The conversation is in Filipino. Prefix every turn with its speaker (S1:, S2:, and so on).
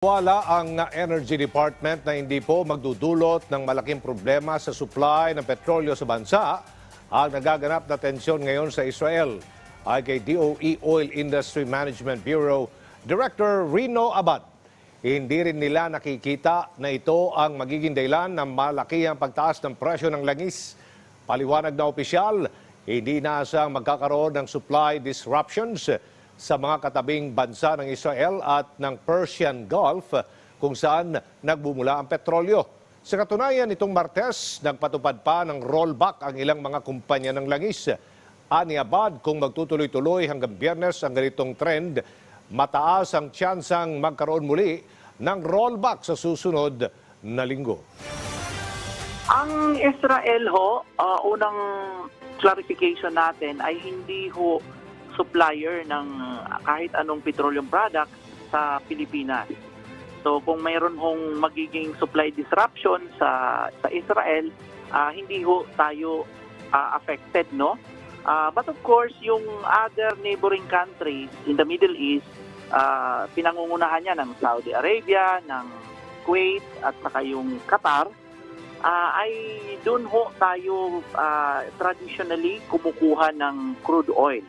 S1: Wala ang Energy Department na hindi po magdudulot ng malaking problema sa supply ng petrolyo sa bansa ang nagaganap na tensyon ngayon sa Israel. Ay kay DOE Oil Industry Management Bureau Director Rino Abad. Hindi rin nila nakikita na ito ang magiging dahilan ng malaki ang pagtaas ng presyo ng langis. Paliwanag na opisyal, hindi inaasang magkakaroon ng supply disruptions sa mga katabing bansa ng Israel at ng Persian Gulf kung saan nagbumula ang petrolyo. Sa katunayan, itong Martes, nagpatupad pa ng rollback ang ilang mga kumpanya ng langis. Ani Abad, kung magtutuloy-tuloy hanggang biyernes ang ganitong trend, mataas ang tsansang magkaroon muli ng rollback sa susunod na linggo.
S2: Ang Israel ho, ah, unang clarification natin ay hindi ho supplier ng kahit anong petroleum product sa Pilipinas. So kung mayroon hong magiging supply disruption sa sa Israel, ah, hindi ho tayo ah, affected, no? Ah, but of course, yung other neighboring countries in the Middle East, ah, pinangungunahan niya ng Saudi Arabia, ng Kuwait at saka yung Qatar, Ah, ay doon ho tayo ah, traditionally kumukuha ng crude oil.